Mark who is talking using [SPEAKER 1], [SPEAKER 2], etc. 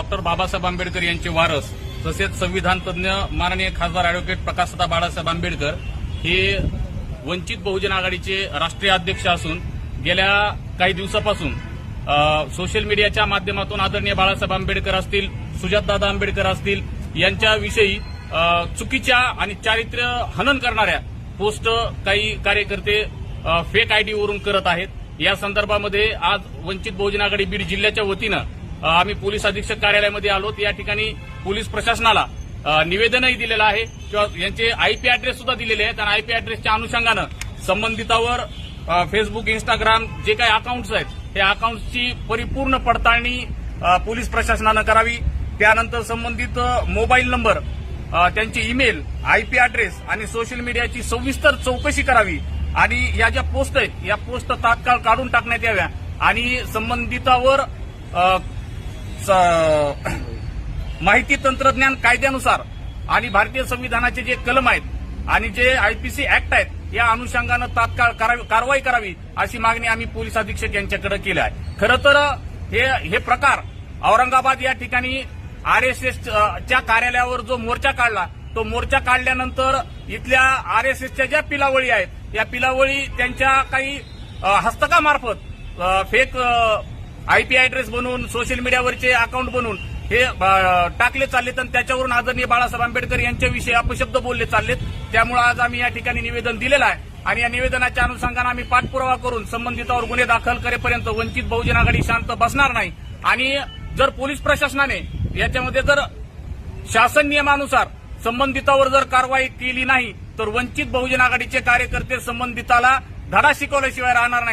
[SPEAKER 1] Doctor Babasaheb Ambedkar यांचे वारस तसेच संविधान तज्ज्ञ माननीय खासदार अॅडव्होकेट प्रकाशदा बाळासाहेब आंबेडकर हे वंचित बहुजन आघाडीचे राष्ट्रीय अध्यक्ष असून गेल्या काही दिवसापासून सोशल मीडियाच्या माध्यमातून आदरणीय बाळासाहेब आंबेडकर असतील सुजातदादा आंबेडकर असतील यांच्याविषयी चुकीच्या आणि चारित्र्य हनन करणाऱ्या पोस्ट काही कार्यकर्ते फेक आयडीवरून करत आहेत. या संदर्भामध्ये आज वंचित बहुजन आघाडी बीड जिल्ह्याच्या वतीनं आम्ही पोलीस अधीक्षक कार्यालयामध्ये आलो. या ठिकाणी पोलीस प्रशासनाला निवेदनही दिलेलं आहे. किंवा यांचे आयपी अॅड्रेस सुद्धा दिलेले आहेत. आणि आयपी अॅड्रेसच्या अनुषंगानं संबंधितावर फेसबुक इंस्टाग्राम जे काही अकाउंट्स आहेत त्या अकाउंट्सची परिपूर्ण पडताळणी पोलीस प्रशासनानं करावी. त्यानंतर संबंधित मोबाईल नंबर त्यांची ईमेल आयपी अॅड्रेस आणि सोशल मीडियाची सविस्तर चौकशी करावी. आणि या ज्या पोस्ट आहेत या पोस्ट तात्काळ काढून टाकण्यात याव्या. आणि संबंधितावर माहिती तंत्रज्ञान कायद्यानुसार आणि भारतीय संविधानाचे जे कलम आहेत आणि जे आयपीसी ऍक्ट आहेत या अनुषंगानं तात्काळ कारवाई करावी अशी मागणी आम्ही पोलीस अधीक्षक यांच्याकडे केली आहे. खरं तर हे हे प्रकार औरंगाबाद या ठिकाणी आर एस कार्यालयावर जो मोर्चा काढला तो मोर्चा काढल्यानंतर इथल्या आर एस एसच्या ज्या पिलावळी आहेत या पिलावळी त्यांच्या काही हस्तकामार्फत फेक आयपी ऍड्रेस बनवून सोशल मीडियावरचे अकाउंट बनवून हे टाकले चाललेत आणि त्याच्यावरून आदरणीय बाळासाहेब आंबेडकर यांच्याविषयी अपशब्द बोलले चाललेत. त्यामुळे आज आम्ही या ठिकाणी निवेदन दिलेलं आहे. आणि या निवेदनाच्या अनुषंगानं आम्ही पाठपुरावा करून संबंधितावर गुन्हे दाखल करेपर्यंत वंचित बहुजन आघाडी शांत बसणार नाही. आणि जर पोलीस प्रशासनाने याच्यामध्ये जर शासन नियमानुसार संबंधितावर जर कारवाई केली नाही तर वंचित बहुजन आघाडीचे कार्यकर्ते संबंधिताला धडा शिकवल्याशिवाय राहणार नाही.